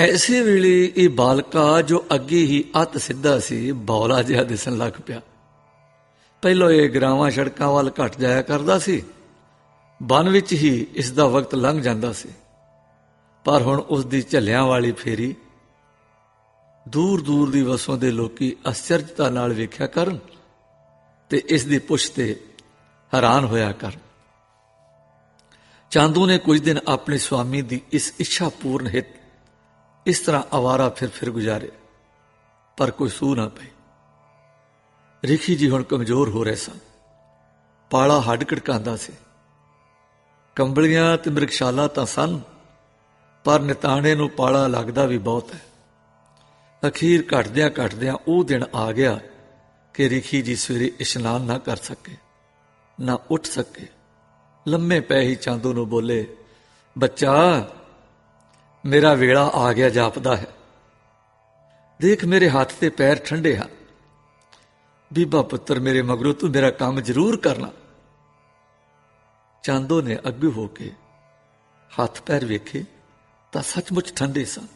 ਐਸੇ ਵੇਲੇ ਇਹ ਬਾਲਕਾ ਜੋ ਅੱਗੇ ਹੀ ਅਤ ਸਿੱਧਾ ਸੀ, ਬੌਲਾ ਜਿਹਾ ਦਿਸਣ ਲੱਗ ਪਿਆ। ਪਹਿਲਾਂ ਇਹ ਗਰਾਵਾਂ ਸੜਕਾਂ ਵੱਲ ਘਟ ਜਾਇਆ ਕਰਦਾ ਸੀ। ਬਨ ਵਿੱਚ ਹੀ ਇਸ ਦਾ ਵਕਤ ਲੰਘ ਜਾਂਦਾ ਸੀ। ਪਰ ਹੁਣ ਉਸ ਦੀ ਝੱਲਿਆਂ ਵਾਲੀ ਫੇਰੀ ਦੂਰ ਦੂਰ ਦੀ ਵਸੋਂ ਦੇ ਲੋਕੀ ਅਸਚਰਜਤਾ ਨਾਲ ਵੇਖਿਆ ਕਰਨ ਤੇ ਇਸ ਦੀ ਪੁੱਛ ਤੇ ਹੈਰਾਨ ਹੋਇਆ ਕਰ ਚਾਂਦੂ ਨੇ ਕੁਝ ਦਿਨ ਆਪਣੇ ਸਵਾਮੀ ਦੀ ਇਸ ਇੱਛਾ ਪੂਰਨ ਹਿੱਤ ਇਸ ਤਰ੍ਹਾਂ ਆਵਾਰਾ ਫਿਰ ਫਿਰ ਗੁਜ਼ਾਰੇ, ਪਰ ਕੋਈ ਸੂ ਨਾ ਪਈ। ਰਿਖੀ ਜੀ ਹੁਣ ਕਮਜ਼ੋਰ ਹੋ ਰਹੇ ਸਨ। ਪਾਲਾ ਹੱਡ ਕੜਕਾਂਦਾ ਸੀ। ਕੰਬਲੀਆਂ ਤੇ ਮ੍ਰਿਗਸ਼ਾਲਾ ਤਾਂ ਸਨ, ਪਰ ਨਿਤਾਣੇ ਨੂੰ ਪਾਲਾ ਲੱਗਦਾ ਵੀ ਬਹੁਤ ਹੈ। ਅਖੀਰ ਘਟਦਿਆਂ ਘਟਦਿਆਂ ਉਹ ਦਿਨ ਆ ਗਿਆ ਕਿ ਰਿਖੀ ਜੀ ਸਵੇਰੇ ਇਸ਼ਨਾਨ ਨਾ ਕਰ ਸਕੇ, ਨਾ ਉੱਠ ਸਕੇ। ਲੰਮੇ ਪੈ ਹੀ ਚਾਂਦੂ ਨੂੰ ਬੋਲੇ, ਬੱਚਾ ਮੇਰਾ ਵੇਲਾ ਆ ਗਿਆ ਜਾਪਦਾ ਹੈ। ਦੇਖ ਮੇਰੇ ਹੱਥ ਤੇ ਪੈਰ ਠੰਡੇ ਹਨ। ਬੀਬਾ ਪੁੱਤਰ ਮੇਰੇ ਮਗਰੋਂ ਤੂੰ ਮੇਰਾ ਕੰਮ ਜ਼ਰੂਰ ਕਰਨਾ। ਚਾਂਦੋ ਨੇ ਅੱਗੇ ਹੋ ਕੇ ਹੱਥ ਪੈਰ ਵੇਖੇ ਤਾਂ ਸੱਚਮੁੱਚ ਠੰਡੇ ਸਨ।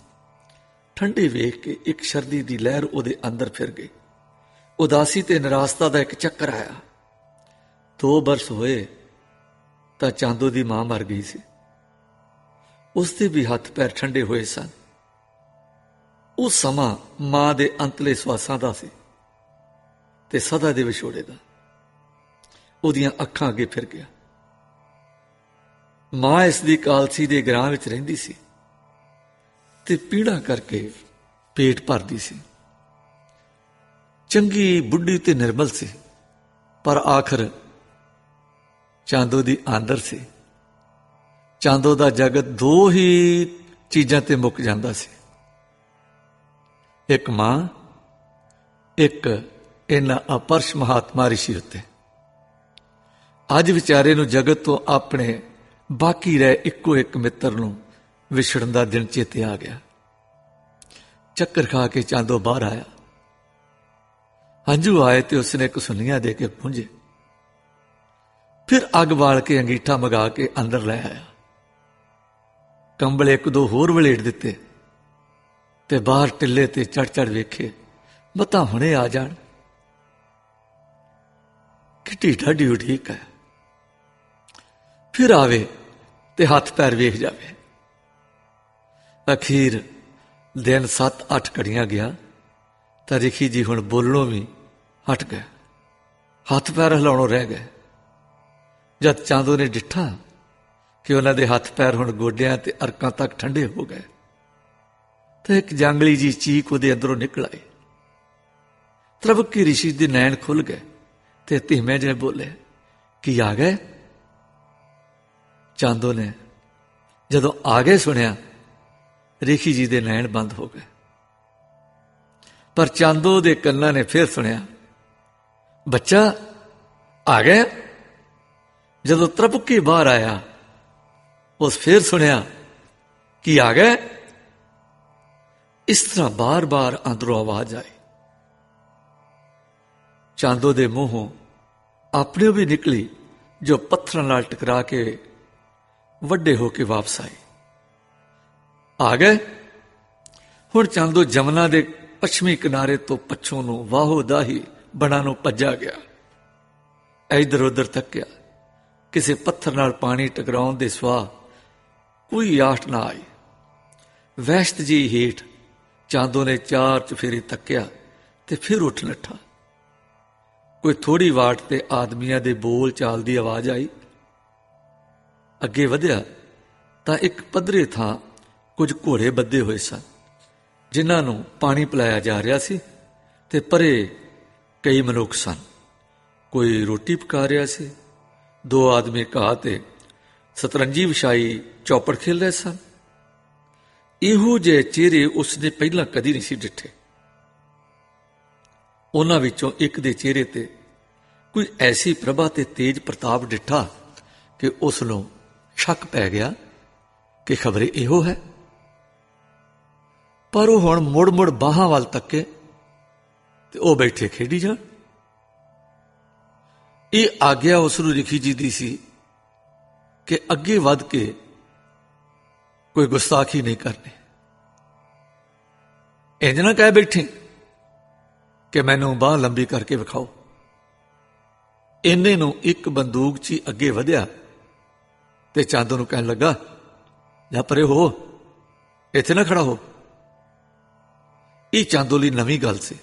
ਠੰਡੇ ਵੇਖ ਕੇ ਇੱਕ ਸ਼ਰਦੀ ਦੀ ਲਹਿਰ ਉਹਦੇ ਅੰਦਰ ਫਿਰ ਗਈ। ਉਦਾਸੀ ਤੇ ਨਿਰਾਸਤਾ ਦਾ ਇੱਕ ਚੱਕਰ ਆਇਆ। ਦੋ ਬਰਸ ਹੋਏ ਤਾਂ ਚਾਂਦੋ ਦੀ ਮਾਂ ਮਰ ਗਈ ਸੀ। ਉਸ ਦੇ ਵੀ ਹੱਥ ਪੈਰ ਠੰਡੇ ਹੋਏ ਸਨ। ਉਹ ਸਮਾਂ ਮਾਂ ਦੇ ਅੰਤਲੇ ਸਵਾਸਾਂ ਦਾ ਸੀ ਤੇ ਸਦਾ ਦੇ ਵਿਛੋੜੇ ਦਾ। ਉਹਦੀਆਂ ਅੱਖਾਂ ਅੱਗੇ ਫਿਰ ਗਿਆ। ਮਾਂ ਇਸ ਦੀ ਕਾਲਸੀ ਦੇ ਗ੍ਰਾਂ ਵਿੱਚ ਰਹਿੰਦੀ ਸੀ ਤੇ ਪੀੜਾ ਕਰਕੇ ਪੇਟ ਭਰਦੀ ਸੀ। ਚੰਗੀ ਬੁੱਢੀ ਤੇ ਨਿਰਮਲ ਸੀ, ਪਰ ਆਖਰ ਚਾਂਦੋ ਦੀ ਆਂਦਰ ਸੀ। ਚਾਂਦੋ ਦਾ ਜਗਤ ਦੋ ਹੀ ਚੀਜ਼ਾਂ ਤੇ ਮੁੱਕ ਜਾਂਦਾ ਸੀ। ਇੱਕ ਮਾਂ, ਇੱਕ ਇਹਨਾਂ ਅਪਰਸ਼ ਮਹਾਤਮਾ ਰਿਸ਼ੀ ਉੱਤੇ। ਅੱਜ ਵਿਚਾਰੇ ਨੂੰ ਜਗਤ ਤੋਂ ਆਪਣੇ ਬਾਕੀ ਰਹਿ ਇੱਕੋ ਇੱਕ ਮਿੱਤਰ ਨੂੰ ਵਿਛੜਨ ਦਾ ਦਿਨ ਚੇਤੇ ਆ ਗਿਆ। ਚੱਕਰ ਖਾ ਕੇ ਚਾਂਦੋ ਬਾਹਰ ਆਇਆ। ਹੰਝੂ ਆਏ ਤੇ ਉਸਨੇ ਇੱਕ ਸੁਨੀਆਂ ਦੇ ਕੇ ਪੁੰਝੇ। ਫਿਰ ਅੱਗ ਬਾਲ ਕੇ ਅੰਗੀਠਾ ਮਗਾ ਕੇ ਅੰਦਰ ਲੈ ਆਇਆ। ਕੰਬਲ ਇੱਕ ਦੋ ਹੋਰ ਵਲੇਟ ਦਿੱਤੇ ਤੇ ਬਾਹਰ ਟਿੱਲੇ ਤੇ ਚੜ ਚੜ ਵੇਖੇ। ਮਤਾ ਹੁਣੇ ਆ ਜਾਣ। ਕਿੱਟੀ ਢਾਡੀ ਠੀਕ ਹੈ। ਫਿਰ ਆਵੇ ਤੇ ਹੱਥ ਪੈਰ ਵੇਖ ਜਾਵੇ। ਅਖੀਰ ਦਿਨ 7-8 ਘੜੀਆਂ ਗਿਆ ਤਾਂ ਰਿਖੀ ਜੀ ਹੁਣ ਬੋਲਣੋਂ ਵੀ ਹਟ ਗਏ। ਹੱਥ ਪੈਰ ਹਿਲਾਉਣੋਂ ਰਹਿ ਗਏ। ਜਦ ਚਾਂਦੋ ਨੇ ਡਿੱਠਾ ਕਿ ਉਹਨਾਂ ਦੇ ਹੱਥ ਪੈਰ ਹੁਣ ਗੋਡਿਆਂ ਤੇ ਅਰਕਾਂ ਤੱਕ ਠੰਡੇ ਹੋ ਗਏ। ਤੇ ਇੱਕ ਜੰਗਲੀ ਜੀ ਚੀਕ ਉਹਦੇ ਅੰਦਰੋਂ ਨਿਕਲ ਆਈ। ਤਰਬਕੀ ਰਿਸ਼ੀ ਦੇ ਨੈਣ ਖੁੱਲ ਗਏ ਤੇ ਧੀਮੇ ਜਿਹੇ ਬੋਲੇ, ਕੀ ਆ ਗਏ? ਚਾਂਦੋ ਨੇ ਜਦੋਂ ਆ ਗਏ ਸੁਣਿਆ ਰੇਖੀ ਜੀ ਦੇ ਨੈਣ ਬੰਦ ਹੋ ਗਏ। ਪਰ ਚਾਂਦੋ ਦੇ ਕੰਨਾਂ ਨੇ ਫਿਰ ਸੁਣਿਆ, ਬੱਚਾ, ਆ ਗਿਆ ਜਦੋਂ ਤਰਪਕੀ ਬਾਹਰ ਆਇਆ ਉਸ ਫਿਰ ਸੁਣਿਆ, ਕੀ ਆ ਗਏ? ਇਸ ਤਰ੍ਹਾਂ ਬਾਰ-ਬਾਰ ਅੰਦਰੋਂ ਆਵਾਜ਼ ਆਈ। ਚਾਂਦੋ ਦੇ ਮੂੰਹੋਂ ਆਪਣੇ ਵੀ ਨਿਕਲੀ, ਜੋ ਪੱਥਰਾਂ ਨਾਲ ਟਕਰਾ ਕੇ ਵੱਡੇ ਹੋ ਕੇ ਵਾਪਸ ਆਈ। ਆ ਗਏ? ਹੁਣ ਚਾਂਦੋ ਜਮਨਾ ਦੇ ਪੱਛਮੀ ਕਿਨਾਰੇ ਤੋਂ ਪੱਛੋਂ ਨੂੰ ਵਾਹੋ ਦਾਹੀ ਬਣਾ ਨੂੰ ਭੱਜਾ ਗਿਆ। ਇਧਰ ਉਧਰ ਤੱਕਿਆ, ਕਿਸੇ ਪੱਥਰ ਨਾਲ ਪਾਣੀ ਟਕਰਾਉਣ ਦੇ ਸਵਾ ਕੋਈ ਆਟ ਨਾ ਆਈ। ਵੈਸ਼ਤ ਜੀ ਹੀਟ ਚਾਂਦੋ ਨੇ ਚਾਰ ਚਫੇਰੇ ਤੱਕਿਆ ਤੇ ਫਿਰ ਉੱਠ ਨੱਠਾ। ਕੋਈ ਥੋੜੀ ਵਾਟ ਤੇ ਆਦਮੀਆਂ ਦੇ ਬੋਲ ਚਾਲ ਦੀ ਆਵਾਜ਼ ਆਈ। ਅੱਗੇ ਵਧਿਆ ਤਾਂ ਇੱਕ ਪੱਧਰੇ ਥਾਂ ਕੁਝ ਘੋੜੇ ਬੱਧੇ ਹੋਏ ਸਨ, ਜਿਨ੍ਹਾਂ ਨੂੰ ਪਾਣੀ ਪਿਲਾਇਆ ਜਾ ਰਿਹਾ ਸੀ ਤੇ ਪਰੇ ਕਈ ਮਨੁੱਖ ਸਨ। ਕੋਈ ਰੋਟੀ ਪਕਾ ਰਿਹਾ ਸੀ, ਦੋ ਆਦਮੀ ਘਾਹ ਤੇ ਸਤਰੰਜੀ ਵਿਛਾਈ ਚੌਪੜ ਖੇਲ ਰਹੇ ਸਨ। ਇਹੋ ਜਿਹੇ ਚਿਹਰੇ ਉਸਨੇ ਪਹਿਲਾਂ ਕਦੀ ਨਹੀਂ ਸੀ ਡਿੱਠੇ। ਉਹਨਾਂ ਵਿੱਚੋਂ ਇੱਕ ਦੇ ਚਿਹਰੇ ਤੇ ਕੋਈ ਐਸੀ ਪ੍ਰਭਾ ਤੇ ਤੇਜ ਪ੍ਰਤਾਪ ਡਿੱਠਾ ਕਿ ਉਸ ਨੂੰ ਸ਼ੱਕ ਪੈ ਗਿਆ ਕਿ ਖਬਰੇ ਇਹੋ ਹੈ। ਪਰ ਉਹ ਹੁਣ ਮੁੜ-ਮੁੜ ਬਾਹਾਂ ਵੱਲ ਤੱਕੇ ਤੇ ਉਹ ਬੈਠੇ ਖੇਡੀ ਜਾਣ। ਇਹ ਆਗਿਆ ਉਸ ਨੂੰ ਲਿਖੀ ਜੀ ਦੀ ਸੀ ਕਿ ਅੱਗੇ ਵੱਧ ਕੇ ਕੋਈ ਗੁਸਤਾਖੀ ਨਹੀਂ ਕਰਨੀ। ਇੰਜ ਨਾ ਕਹਿ ਬੈਠੇ ਕਿ ਮੈਨੂੰ ਬਾਹ ਲੰਬੀ ਕਰਕੇ ਵਿਖਾਓ। ਇੰਨੇ ਨੂੰ ਇੱਕ ਬੰਦੂਕ 'ਚ ਹੀ ਅੱਗੇ ਵਧਿਆ ਤੇ ਚਾਂਦੋ ਨੂੰ ਕਹਿਣ ਲੱਗਾ ਜਾ ਪਰੇ ਹੋ, ਇੱਥੇ ਨਾ ਖੜਾ ਹੋ। ਇਹ ਚਾਂਦੋ ਲਈ ਨਵੀਂ ਗੱਲ ਸੀ।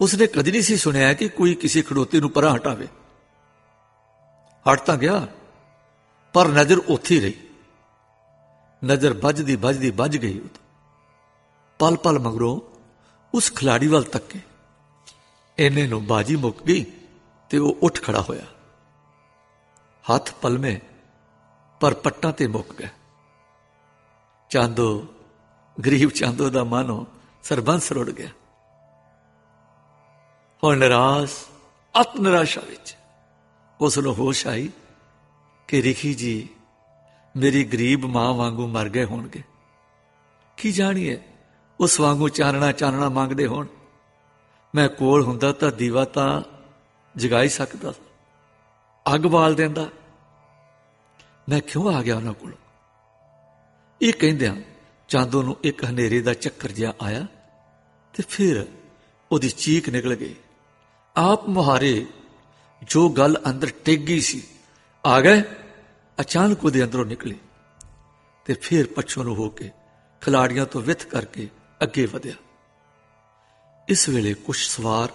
ਉਸਨੇ ਕਦੀ ਨਹੀਂ ਸੀ ਸੁਣਿਆ ਕਿ ਕੋਈ ਕਿਸੇ ਖੜੋਤੇ ਨੂੰ ਪਰਾਂ ਹਟਾਵੇ। ਹਟ ਤਾਂ ਗਿਆ। ਪਰ ਨਜ਼ਰ ਉੱਥੇ ਰਹੀ। ਨਜ਼ਰ ਵੱਜਦੀ ਵੱਜਦੀ ਵੱਜ ਗਈ। ਉਹ ਪਲ ਪਲ ਮਗਰੋਂ ਉਸ ਖਿਲਾੜੀ ਵੱਲ ਤੱਕੇ। ਇਹਨੇ ਨੂੰ ਬਾਜੀ ਮੁੱਕ ਗਈ ਤੇ ਉਹ ਉੱਠ ਖੜਾ ਹੋਇਆ। ਹੱਥ ਪਲਮੇ, ਪਰ ਪੱਟਾਂ ਤੇ ਮੁੱਕ ਗਿਆ। ਚਾਂਦੋ, ਗਰੀਬ ਚਾਂਦੋ ਦਾ ਮਨ ਸਰਬੰਸ ਰੁੜ ਗਿਆ। ਹੁਣ ਨਿਰਾਸ਼ ਅਤ ਨਿਰਾਸ਼ਾ ਵਿੱਚ ਉਸ ਨੂੰ ਹੋਸ਼ ਆਈ। ਕਿ ਰਿਖੀ ਜੀ, ਮੇਰੀ ਗਰੀਬ ਮਾਂ ਵਾਂਗੂ ਮਰ ਗਏ ਹੋਣਗੇ। ਕੀ ਜਾਣੀਏ, ਉਸ ਵਾਂਗੂ ਚਾਨਣਾ ਚਾਨਣਾ ਮੰਗਦੇ ਹੋਣ। ਮੈਂ ਕੋਲ ਹੁੰਦਾ ਤਾਂ ਦੀਵਾ ਤਾਂ ਜਗਾ ਹੀ ਸਕਦਾ ਅੱਗ ਬਾਲ ਦਿੰਦਾ। ਮੈਂ ਕਿਉਂ ਆ ਗਿਆ ਉਹਨਾਂ ਕੋਲ? ਇਹ ਕਹਿੰਦਿਆਂ ਚਾਂਦੋ ਨੂੰ ਇੱਕ ਹਨੇਰੇ ਦਾ ਚੱਕਰ ਜਿਹਾ ਆਇਆ ਤੇ ਫਿਰ ਉਹਦੀ ਚੀਕ ਨਿਕਲ ਗਈ। ਆਪ ਮੁਹਾਰੇ ਜੋ ਗੱਲ ਅੰਦਰ ਟਿਕ ਗਈ ਸੀ ਆ ਗਏ। ਅਚਾਨਕ ਉਹਦੇ ਅੰਦਰੋਂ ਨਿਕਲੇ ਤੇ ਫਿਰ ਪਛੋ ਨੂੰ ਹੋ ਕੇ ਖਿਲਾੜੀਆਂ ਤੋਂ ਵਿਥ ਕਰਕੇ ਅੱਗੇ ਵਧਿਆ। ਇਸ ਵੇਲੇ ਕੁਝ ਸਵਾਰ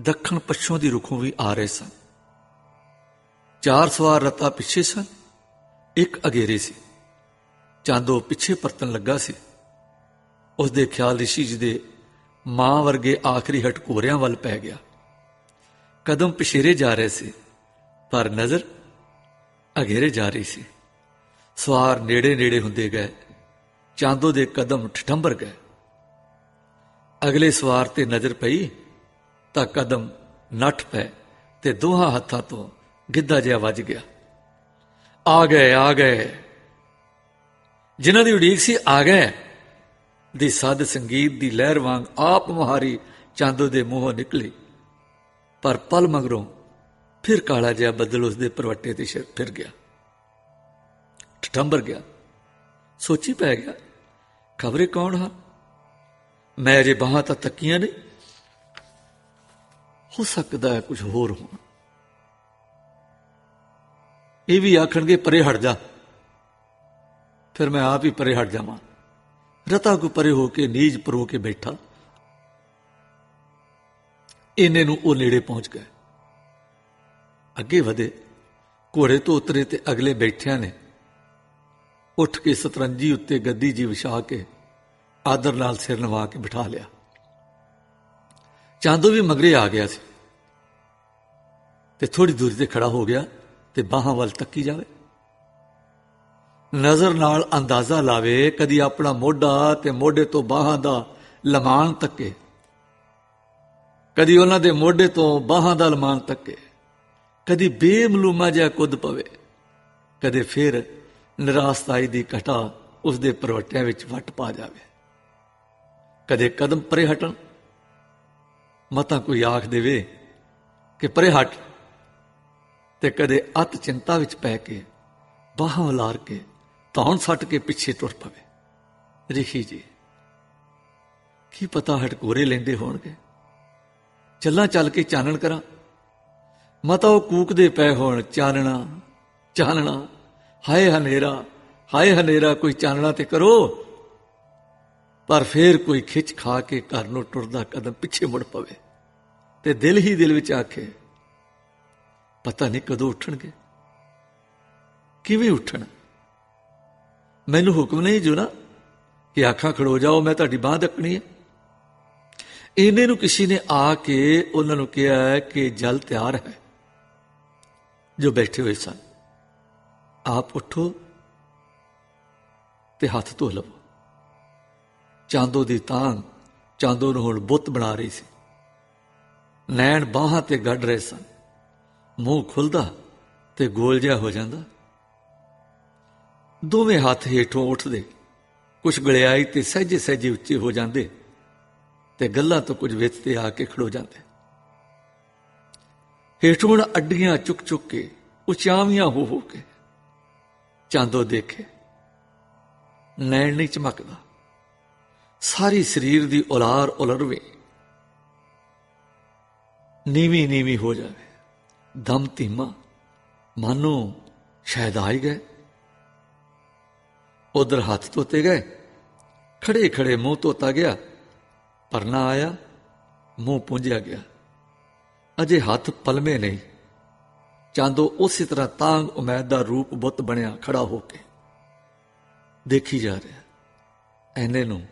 ਦੱਖਣ ਪੱਛੋਂ ਦੀ ਰੁਖੋਂ ਵੀ ਆ ਰਹੇ ਸਨ। ਚਾਰ ਸਵਾਰ ਰਤਾ ਪਿੱਛੇ ਸਨ, ਇੱਕ ਅਗੇਰੇ ਸੀ। ਚਾਂਦੋ ਪਿੱਛੇ ਪਰਤਣ ਲੱਗਾ ਸੀ। ਉਸ ਦੇ ਖਿਆਲ ਰਿਸ਼ੀ ਜੀ ਦੇ ਮਾਂ ਵਰਗੇ ਆਖਰੀ ਹਟਕੋਰਿਆਂ ਵੱਲ ਪੈ ਗਿਆ। ਕਦਮ ਪਿਛੇਰੇ ਜਾ ਰਹੇ ਸੀ। ਪਰ ਨਜ਼ਰ ਅਗੇਰੇ ਜਾ ਰਹੀ ਸੀ। ਸਵਾਰ ਨੇੜੇ ਨੇੜੇ ਹੁੰਦੇ ਗਏ। ਚਾਂਦੋ ਦੇ ਕਦਮ ਠਠੰਬਰ ਗਏ। ਅਗਲੇ ਸਵਾਰ ਤੇ ਨਜ਼ਰ ਪਈ ਤਾਂ ਕਦਮ ਨੱਠ ਪਏ ਤੇ ਦੋਹਾਂ ਹੱਥਾਂ ਤੋਂ ਗਿੱਧਾ ਜਿਹਾ ਵੱਜ ਗਿਆ। ਆ ਗਏ ਆ ਗਏ। ਜਿਨ੍ਹਾਂ ਦੀ ਉਡੀਕ ਸੀ ਆ ਗਏ। ਦੀ ਸਾਧ ਸੰਗੀਤ ਦੀ ਲਹਿਰ ਵਾਂਗ ਆਪ ਮੁਹਾਰੀ ਚਾਂਦੋ ਦੇ ਮੂੰਹੋਂ ਨਿਕਲੀ। ਪਰ ਪਲ ਮਗਰੋਂ ਫਿਰ ਕਾਲਾ ਜਿਹਾ ਬੱਦਲ ਉਸ ਦੇ ਪਰਵੱਟੇ ਤੇ ਛਿਰ- ਫਿਰ ਗਿਆ। ਠੰਬਰ ਗਿਆ। ਸੋਚੀ ਪੈ ਗਿਆ, ਖਬਰੇ ਕੌਣ ਹਾਂ? ਮੈਂ ਅਜੇ ਬਾਹਾਂ ਤਾਂ ਤੱਕੀਆਂ ਨਹੀਂ ਹੋ ਸਕਦਾ ਹੈ ਕੁਝ ਹੋਰ ਹੋਣਾ। ਇਹ ਵੀ ਆਖਣਗੇ, ਪਰੇ ਹਟ ਜਾ। ਫਿਰ ਮੈਂ ਆਪ ਹੀ ਪਰੇ ਹਟ ਜਾਵਾਂ। ਰਤਾ ਕੋ ਪਰੇ ਹੋ ਕੇ ਨੀਜ ਪਰੋ ਕੇ ਬੈਠਾ। ਇਹਨੇ ਨੂੰ ਉਹ ਨੇੜੇ ਪਹੁੰਚ ਗਏ। ਅੱਗੇ ਵਧੇ। ਘੋੜੇ ਤੋਂ ਉਤਰੇ ਤੇ ਅਗਲੇ ਬੈਠਿਆਂ ਨੇ ਉੱਠ ਕੇ ਸਤਰੰਜੀ ਉੱਤੇ ਗੱਦੀ ਜੀ ਵਿਛਾ ਕੇ ਆਦਰ ਨਾਲ ਸਿਰ ਨਵਾ ਕੇ ਬਿਠਾ ਲਿਆ। ਚਾਂਦੋ ਵੀ ਮਗਰੇ ਆ ਗਿਆ ਸੀ ਤੇ ਥੋੜੀ ਦੂਰੀ ਤੇ ਖੜਾ ਹੋ ਗਿਆ ਤੇ ਬਾਹਾਂ ਵੱਲ ਤੱਕੀ ਜਾਵੇ। ਨਜ਼ਰ ਨਾਲ ਅੰਦਾਜ਼ਾ ਲਾਵੇ ਕਦੀ ਆਪਣਾ ਮੋਢਾ ਤੇ ਮੋਢੇ ਤੋਂ ਬਾਹਾਂ ਦਾ ਲਮਾਨ ਤੱਕੇ। ਕਦੀ ਉਹਨਾਂ ਦੇ ਮੋਢੇ ਤੋਂ ਬਾਹਾਂ ਦਾ ਲਮਾਨ ਤੱਕੇ। ਕਦੇ ਬੇਮਲੂਮਾ ਜਿਹਾ ਕੁੱਦ ਪਵੇ, ਕਦੇ ਫਿਰ ਨਿਰਾਸਤਾਈ ਦੀ ਘਟਾ ਉਸ ਦੇ ਪਰਵਟਿਆਂ ਵਿੱਚ ਵੱਟ ਪਾ ਜਾਵੇ। ਕਦੇ ਕਦਮ ਪਰੇ ਹਟਣ, ਮਤਾ ਕੋਈ ਆਖ ਦੇਵੇ ਕਿ ਪਰੇ ਹਟ ਤੇ ਕਦੇ ਅਤ ਚਿੰਤਾ ਵਿੱਚ ਪੈ ਕੇ, ਬਾਹਾਂ ਉਲਾਰ ਕੇ, ਧੌਣ ਸੱਟ ਕੇ ਪਿੱਛੇ ਟੁਰ ਪਵੇ। ਰਿਖੀ ਜੀ, ਕੀ ਪਤਾ ਹਟਕੋਰੇ ਲੈਂਦੇ ਹੋਣਗੇ? ਚੱਲਾਂ ਚੱਲ ਕੇ ਚਾਨਣ ਕਰਾਂ ਮਤਾ ਉਹ ਕੂਕਦੇ ਪਏ ਹੋਣ, ਚਾਨਣਾ ਚਾਨਣਾ। ਹਾਏ ਹਨੇਰਾ ਹਾਏ ਹਨੇਰਾ, ਕੋਈ ਚਾਨਣਾ ਤੇ ਕਰੋ। ਪਰ ਫੇਰ ਕੋਈ ਖਿੱਚ ਖਾ ਕੇ ਘਰ ਨੂੰ ਟੁਰਦਾ ਕਦਮ ਪਿੱਛੇ ਮੁੜ ਪਵੇ। ਤੇ ਦਿਲ ਹੀ ਦਿਲ ਵਿੱਚ ਆਖੇ, ਪਤਾ ਨਹੀਂ ਕਦੋਂ ਉੱਠਣਗੇ? ਕਿਵੇਂ ਉੱਠਣ? ਮੈਨੂੰ ਹੁਕਮ ਨਹੀਂ ਜੋ ਨਾ ਕਿ ਆਖਾਂ ਖੜੋ ਜਾਓ, ਮੈਂ ਤੁਹਾਡੀ ਬਾਹ ਦੱਕਣੀ ਹੈ। ਇਹਨੇ ਨੂੰ ਕਿਸੇ ਨੇ ਆ ਕੇ ਉਹਨਾਂ ਨੂੰ ਕਿਹਾ ਕਿ ਜਲ ਤਿਆਰ ਹੈ। ਜੋ ਬੈਠੇ ਹੋਏ ਸਨ, ਆਪ ਉਠੋ ਤੇ ਹੱਥ ਧੋ ਲਵੋ। ਚਾਂਦੋ ਦੀ ਤਾਂਗ, ਚਾਂਦੋ ਨੂੰ ਹੁਣ ਬੁੱਤ ਬਣਾ ਰਹੀ ਸੀ। ਨੈਣ ਬਾਹਾਂ ਤੇ ਗੱਡ ਰਹੇ ਸਨ। ਮੂੰਹ ਖੁੱਲਦਾ ਤੇ ਗੋਲ ਜਿਹਾ ਹੋ ਜਾਂਦਾ। ਦੋਵੇਂ ਹੱਥ ਹੇਠੋਂ ਉੱਠਦੇ ਕੁਝ ਗਲਿਆਈ ਤੇ ਸਹਿਜੇ ਸਹਿਜੇ ਉੱਚੇ ਹੋ ਜਾਂਦੇ ਤੇ ਗੱਲਾਂ ਤੋਂ ਕੁਝ ਵਿੱਚ ਤੇ ਆ ਕੇ ਖੜੋ ਜਾਂਦੇ। ਹੇਠੋਂ ਅੱਡੀਆਂ ਚੁੱਕ ਚੁੱਕ ਕੇ, ਉਚਾਵੀਆਂ ਹੋ ਹੋ ਕੇ। ਚਾਂਦੋ ਦੇਖੇ। ਨੈਣ ਨਹੀਂ ਚਮਕਦਾ। ਸਾਰੀ ਸਰੀਰ ਦੀ ਉਲਾਰ ਉਲਰਵੇ ਨੀਵੀਂ ਨੀਵੀਂ ਹੋ ਜਾਵੇ। ਦਮ ਧੀਮਾ। ਮਾਨੋ ਸ਼ਾਇਦ ਆਈ ਗਏ। ਉਧਰ ਹੱਥ ਧੋਤੇ ਗਏ। ਖੜੇ ਖੜੇ ਮੂੰਹ ਧੋਤਾ ਗਿਆ। ਪਰ ਨਾ ਆਇਆ। ਮੂੰਹ ਪੁੰਝਿਆ ਗਿਆ। ਅਜੇ ਹੱਥ ਪਲਮੇ ਨਹੀਂ। ਚਾਂਦੋ ਉਸੇ ਤਰ੍ਹਾਂ ਤਾਂਗ ਉਮੈਦ ਦਾ ਰੂਪ ਬੁੱਤ ਬਣਿਆ ਖੜਾ ਹੋ ਕੇ ਦੇਖੀ ਜਾ ਰਿਹਾ। ਐਨੇ ਨੂੰ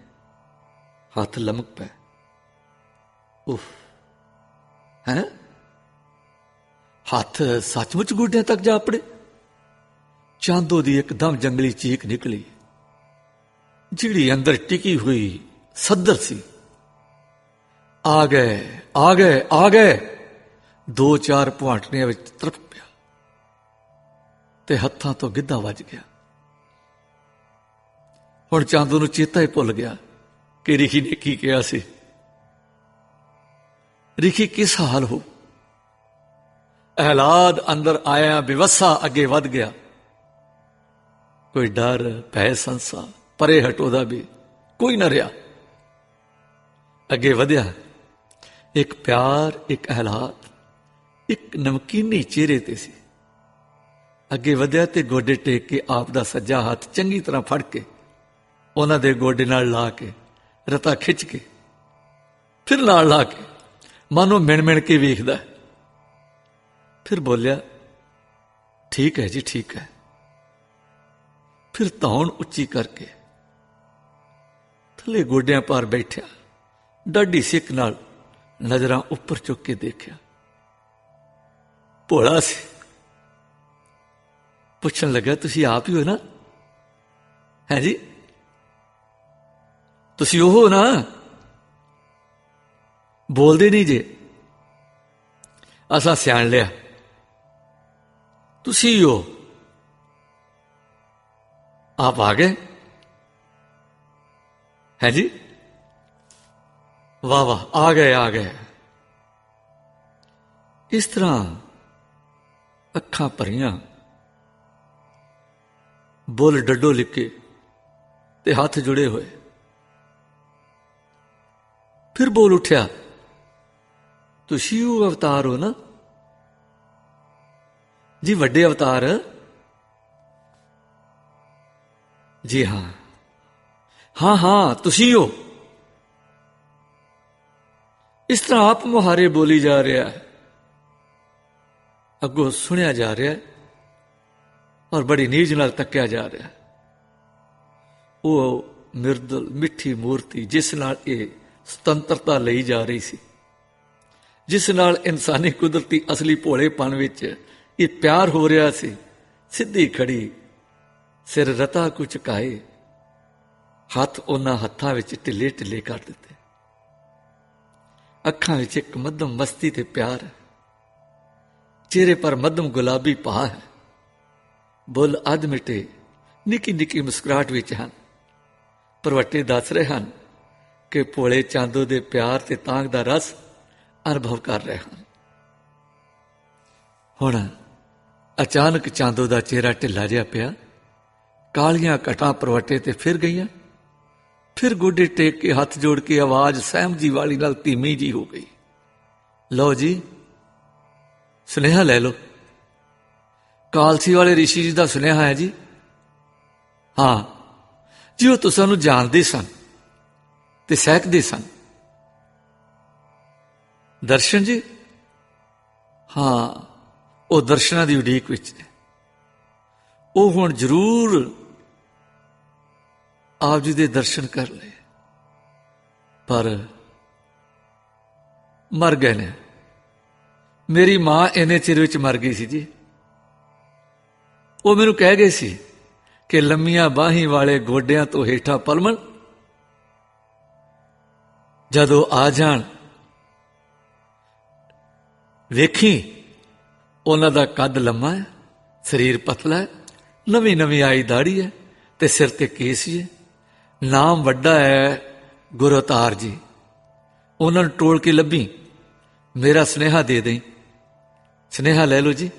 ਹੱਥ ਲਮਕ ਪੈ। ਉਫ, ਹੈ? ਹੱਥ ਸੱਚਮੁੱਚ ਗੋਡਿਆਂ ਤੱਕ ਜਾ ਪੜੇ। ਚਾਂਦੋ ਦੀ ਇੱਕਦਮ ਜੰਗਲੀ ਚੀਕ ਨਿਕਲੀ। ਜਿਹੜੀ ਅੰਦਰ ਟਿਕੀ ਹੋਈ ਸੱਦਰ ਸੀ। ਆ ਗਏ ਆ ਗਏ ਆ ਗਏ। ਦੋ ਚਾਰ ਪੁਆਟਣਿਆਂ ਵਿੱਚ ਤਰਪ ਪਿਆ ਤੇ ਹੱਥਾਂ ਤੋਂ ਗਿੱਧਾ ਵੱਜ ਗਿਆ। ਹੁਣ ਚਾਂਦੂ ਨੂੰ ਚੇਤਾ ਹੀ ਭੁੱਲ ਗਿਆ ਕਿ ਰਿਖੀ ਨੇ ਕੀ ਕਿਹਾ ਸੀ। ਰਿਖੀ ਕਿਸ ਹਾਲ ਹੋ? ਅਹਲਾਦ ਅੰਦਰ ਆਇਆ ਬਿਵਸਾ ਅੱਗੇ ਵੱਧ ਗਿਆ। ਕੋਈ ਡਰ, ਭੈ ਸੰਸਾ, ਪਰੇ ਹਟੋ ਦਾ ਵੀ ਕੋਈ ਨਾ ਰਿਹਾ। ਅੱਗੇ ਵਧਿਆ। ਇੱਕ ਪਿਆਰ, ਇੱਕ ਅਹਲਾਦ ਇੱਕ ਨਮਕੀਨੀ ਚਿਹਰੇ ਤੇ ਸੀ। ਅੱਗੇ ਵਧਿਆ ਤੇ ਗੋਡੇ ਟੇਕ ਕੇ ਆਪ ਦਾ ਸੱਜਾ ਹੱਥ ਚੰਗੀ ਤਰ੍ਹਾਂ ਫੜ ਕੇ ਉਹਨਾਂ ਦੇ ਗੋਡੇ ਨਾਲ ਲਾ ਕੇ, ਰਤਾ ਖਿੱਚ ਕੇ, ਫਿਰ ਨਾਲ ਲਾ ਕੇ ਮਾਨੋ ਮਿਣ ਮਿਣ ਕੇ ਵੇਖਦਾ। ਫਿਰ ਬੋਲਿਆ, ਠੀਕ ਹੈ ਜੀ, ਠੀਕ ਹੈ। ਫਿਰ ਧੌਣ ਉੱਚੀ ਕਰਕੇ ਥੱਲੇ ਗੋਡਿਆਂ ਪਾਰ ਬੈਠਿਆ, ਡਾਢੀ ਸਿੱਕ ਨਾਲ ਨਜ਼ਰਾਂ ਉੱਪਰ ਚੁੱਕ ਕੇ ਦੇਖਿਆ। ਭੋਲਾ ਸੀ। ਪੁੱਛਣ ਲੱਗਾ, ਤੁਸੀਂ ਆਪ ਹੀ ਹੋ ਨਾ? ਹੈ ਜੀ? ਤੁਸੀਂ ਉਹ ਹੋ ਨਾ? ਬੋਲਦੇ ਨਹੀਂ ਜੇ। ਅਸਾਂ ਸਿਆਣ ਲਿਆ। ਤੁਸੀਂ ਹੀ ਹੋ। ਆਪ ਆ ਗਏ। ਹੈ ਜੀ? ਵਾਹ ਵਾਹ, ਆ ਗਏ ਆ ਗਏ। ਇਸ ਤਰ੍ਹਾਂ ਅੱਖਾਂ ਭਰੀਆਂ। ਬੋਲ ਡੱਡੋ ਲਿਕੇ ਤੇ ਹੱਥ ਜੁੜੇ ਹੋਏ। ਫਿਰ ਬੋਲ ਉਠਿਆ ਤੁਸੀਂ ਉਹ ਅਵਤਾਰ ਹੋ ਨਾ? ਜੀ, ਵੱਡੇ ਅਵਤਾਰ। ਜੀ ਹਾਂ। ਹਾਂ ਹਾਂ, ਤੁਸੀਂ ਹੋ। ਇਸ ਤਰ੍ਹਾਂ ਆਪ ਮੁਹਾਰੇ ਬੋਲੀ ਜਾ ਰਿਹਾ ਹੈ। ਅੱਗੋਂ ਸੁਣਿਆ ਜਾ ਰਿਹਾ ਹੈ ਔਰ ਬੜੀ ਨੀਜ਼ ਨਾਲ ਤੱਕਿਆ ਜਾ ਰਿਹਾ ਹੈ। ਉਹ ਮਿਰਦਲ ਮਿੱਠੀ ਮੂਰਤੀ ਜਿਸ ਨਾਲ ਇਹ ਸੁਤੰਤਰਤਾ ਲਈ ਜਾ ਰਹੀ ਸੀ, ਜਿਸ ਨਾਲ ਇਨਸਾਨੀ ਕੁਦਰਤੀ ਅਸਲੀ ਭੋਲੇਪਨ ਵਿੱਚ ਇਹ ਪਿਆਰ ਹੋ ਰਿਹਾ ਸੀ, ਸਿੱਧੀ ਖੜੀ, ਸਿਰ ਰਤਾ ਕੁ ਝੁਕਾਏ, ਹੱਥ ਉਹਨਾਂ ਹੱਥਾਂ ਵਿੱਚ ਢਿੱਲੇ ਢਿੱਲੇ ਕਰ ਦਿੱਤੇ। ਅੱਖਾਂ ਵਿੱਚ ਇੱਕ ਮੱਧਮ ਮਸਤੀ ਤੇ ਪਿਆਰ ਹੈ ਚਿਹਰੇ ਪਰ ਮੱਧਮ ਗੁਲਾਬੀ ਪਾ ਹੈ। ਬੁੱਲ ਅਧ ਮਿਟੇ ਨਿੱਕੀ ਨਿੱਕੀ ਮੁਸਕਰਾਹਟ ਵਿੱਚ ਹਨ। ਪਰਵੱਟੇ ਦੱਸ ਰਹੇ ਹਨ ਕਿ ਭੋਲੇ ਚਾਂਦੋ ਦੇ ਪਿਆਰ ਤੇ ਤਾਂਗ ਦਾ ਰਸ ਅਨੁਭਵ ਕਰ ਰਹੇ ਹਨ। ਹੁਣ ਅਚਾਨਕ ਚਾਂਦੋ ਦਾ ਚਿਹਰਾ ਢਿੱਲਾ ਜਿਹਾ ਪਿਆ। ਕਾਲੀਆਂ ਕਟਾਂ ਪਰਵੱਟੇ ਤੇ ਫਿਰ ਗਈਆਂ। ਫਿਰ ਗੋਡੇ ਟੇਕ ਕੇ ਹੱਥ ਜੋੜ ਕੇ ਆਵਾਜ਼ ਸਹਿਮ ਜੀ ਵਾਲੀ ਨਾਲ ਧੀਮੀ ਜੀ ਹੋ ਗਈ। ਲਓ ਜੀ ਸੁਨੇਹਾ ਲੈ ਲਓ। ਕਾਲਸੀ ਵਾਲੇ ਰਿਸ਼ੀ ਜੀ ਦਾ ਸੁਨੇਹਾ ਹੈ ਜੀ। ਹਾਂ, ਜੀ ਉਹ ਤੁਸਾਂ ਨੂੰ ਜਾਣਦੇ ਸਨ ਤੇ ਸਹਿਕਦੇ ਸਨ। ਦਰਸ਼ਨ ਜੀ? ਹਾਂ, ਉਹ ਦਰਸ਼ਨਾਂ ਦੀ ਉਡੀਕ ਵਿੱਚ ਨੇ। ਉਹ ਹੁਣ ਜ਼ਰੂਰ ਆਪ ਜੀ ਦੇ ਦਰਸ਼ਨ ਕਰ ਲਏ। ਪਰ ਮਰ ਗਏ ਨੇ। ਮੇਰੀ ਮਾਂ ਇਹਨੇ ਚਿਰ ਵਿੱਚ ਮਰ ਗਈ ਸੀ ਜੀ। ਉਹ ਮੈਨੂੰ ਕਹਿ ਗਏ ਸੀ ਕਿ ਲੰਮੀਆਂ ਬਾਹੀਂ ਵਾਲੇ ਗੋਡਿਆਂ ਤੋਂ ਹੇਠਾਂ ਪਲਮਣ, ਜਦੋਂ ਆ ਜਾਣ, ਵੇਖੀ ਉਹਨਾਂ ਦਾ ਕੱਦ ਲੰਮਾ ਹੈ, ਸਰੀਰ ਪਤਲਾ ਹੈ ਨਵੀਂ ਨਵੀਂ ਆਈ ਦਾੜੀ ਹੈ ਤੇ ਸਿਰ ਤੇ ਕੇਸ ਹੀ ਹੈ। ਨਾਮ ਵੱਡਾ ਹੈ ਗੁਰਤਾਰ ਜੀ। ਉਹਨਾਂ ਨੂੰ ਟੋਲ ਕੇ ਲੱਭੀ, ਮੇਰਾ ਸਨੇਹਾ ਦੇ ਦੇਈ। ਸਨੇਹਾ ਲੈ ਲਓ ਜੀ